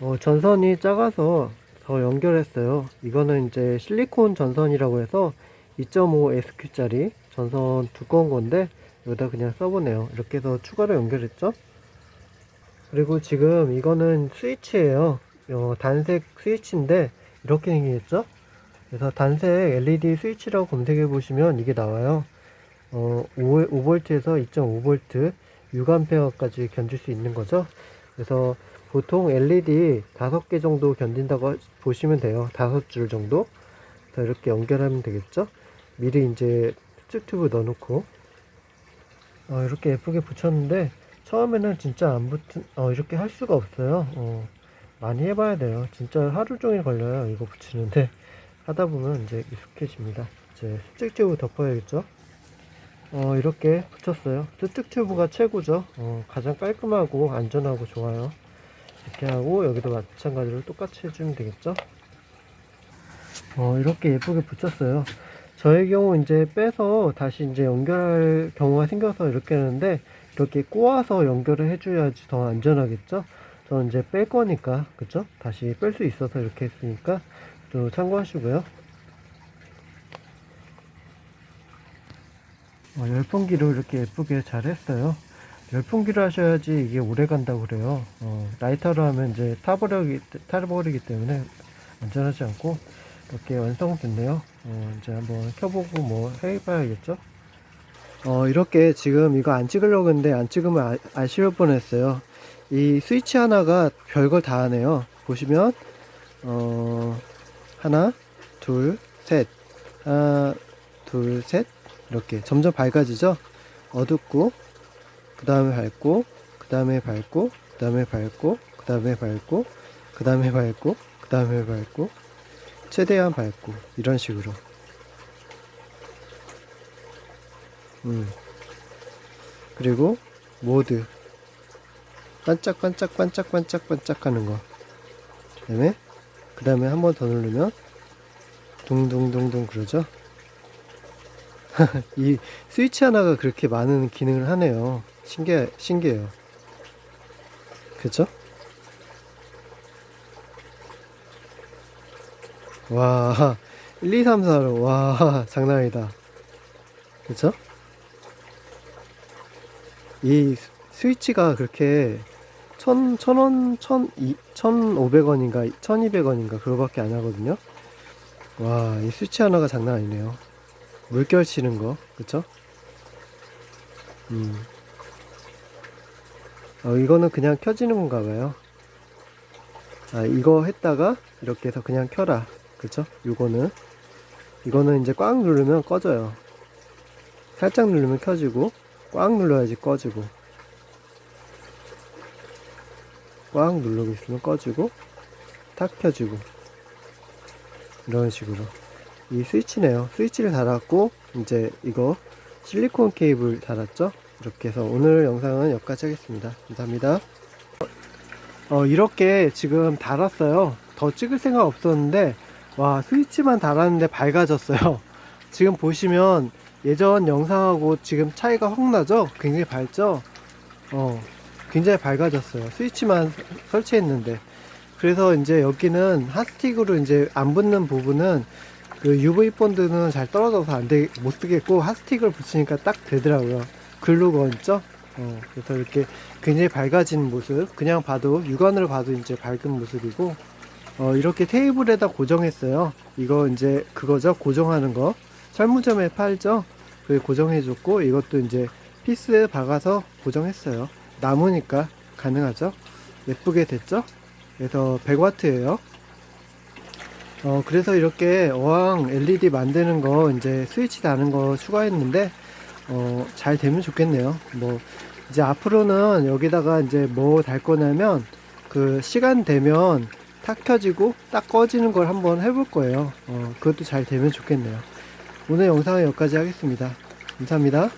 어, 전선이 작아서 더 연결했어요. 이거는 이제 실리콘 전선이라고 해서 2.5 SQ짜리 전선 두꺼운 건데 여기다 그냥 써보네요. 이렇게 해서 추가로 연결했죠. 그리고 지금 이거는 스위치예요. 어, 단색 스위치인데 이렇게 생겼죠. 그래서 단색 LED 스위치라고 검색해 보시면 이게 나와요. 어, 5, 5V에서 2.5V 6A까지 견딜 수 있는 거죠. 그래서 보통 LED 5개 정도 견딘다고 하- 보시면 돼요. 5줄 정도. 자, 이렇게 연결하면 되겠죠. 미리 이제 튜브 넣어놓고 어, 이렇게 예쁘게 붙였는데 처음에는 진짜 안 붙은 어, 이렇게 할 수가 없어요. 어, 많이 해봐야 돼요. 진짜 하루 종일 걸려요. 이거 붙이는데 하다 보면 이제 익숙해집니다. 이제 스틱 튜브 덮어야겠죠. 어, 이렇게 붙였어요. 스틱 튜브가 최고죠. 어, 가장 깔끔하고 안전하고 좋아요. 이렇게 하고 여기도 마찬가지로 똑같이 해주면 되겠죠. 어, 이렇게 예쁘게 붙였어요. 저의 경우 이제 빼서 다시 이제 연결할 경우가 생겨서 이렇게 하는데 이렇게 꼬아서 연결을 해줘야지 더 안전하겠죠. 저는 이제 뺄 거니까 그쵸? 다시 뺄 수 있어서 이렇게 했으니까 또 참고하시고요. 어, 열풍기로 이렇게 예쁘게 잘 했어요. 열풍기로 하셔야지 이게 오래 간다고 그래요. 어, 라이터로 하면 이제 타버리기, 타버리기 때문에 안전하지 않고 이렇게 완성 됐네요. 어, 이제 한번 켜보고 뭐 해봐야겠죠? 어, 이렇게 지금 이거 안 찍으려고 했는데 안 찍으면 아, 아쉬울 뻔했어요. 이 스위치 하나가 별걸 다 하네요. 보시면, 어, 하나, 둘, 셋. 하나, 둘, 셋. 이렇게 점점 밝아지죠? 어둡고, 그 다음에 밝고, 그 다음에 밝고, 그 다음에 밝고, 그 다음에 밝고, 그 다음에 밝고, 그 다음에 밝고, 최대한 밝고, 이런 식으로. 음. 그리고, 모드. 반짝반짝 반짝반짝 반짝 하는 거. 그 다음에, 그 다음에 한 번 더 누르면, 둥둥둥둥 그러죠? 이 스위치 하나가 그렇게 많은 기능을 하네요. 신기해, 신기해요. 그죠? 와, 1, 2, 3, 4로, 와, 장난 아니다. 그죠? 이 스- 스위치가 그렇게 천, 천 원, 천, 이, 천 오백 원인가, 천 이백 원인가, 그거밖에 안 하거든요. 와, 이 스위치 하나가 장난 아니네요. 물결 치는 거, 그쵸? 음. 어, 이거는 그냥 켜지는 건가 봐요. 아, 이거 했다가, 이렇게 해서 그냥 켜라. 그쵸? 이거는, 이거는 이제 꽉 누르면 꺼져요. 살짝 누르면 켜지고, 꽉 눌러야지 꺼지고. 꽉 누르고 있으면 꺼지고, 탁 켜지고. 이런 식으로. 이 스위치네요. 스위치를 달았고, 이제 이거 실리콘 케이블 달았죠? 이렇게 해서 오늘 영상은 여기까지 하겠습니다. 감사합니다. 어, 이렇게 지금 달았어요. 더 찍을 생각 없었는데, 와, 스위치만 달았는데 밝아졌어요. 지금 보시면 예전 영상하고 지금 차이가 확 나죠? 굉장히 밝죠? 어, 굉장히 밝아졌어요. 스위치만 설치했는데. 그래서 이제 여기는 핫스틱으로 이제 안 붙는 부분은 그 UV 본드는 잘 떨어져서 안 돼, 못 쓰겠고 핫스틱을 붙이니까 딱 되더라고요. 글루건 있죠? 어, 그래서 이렇게 굉장히 밝아진 모습, 그냥 봐도, 육안으로 봐도 이제 밝은 모습이고, 어, 이렇게 테이블에다 고정했어요. 이거 이제 그거죠? 고정하는 거. 철무점에 팔죠? 그 고정해줬고, 이것도 이제 피스에 박아서 고정했어요. 나무니까 가능하죠? 예쁘게 됐죠? 그래서 100와트예요. 어, 그래서 이렇게 어항 LED 만드는 거 이제 스위치 다는 거 추가했는데, 어, 잘 되면 좋겠네요. 뭐, 이제 앞으로는 여기다가 이제 뭐 달 거냐면, 그 시간 되면 탁 켜지고 딱 꺼지는 걸 한번 해볼 거예요. 어, 그것도 잘 되면 좋겠네요. 오늘 영상은 여기까지 하겠습니다. 감사합니다.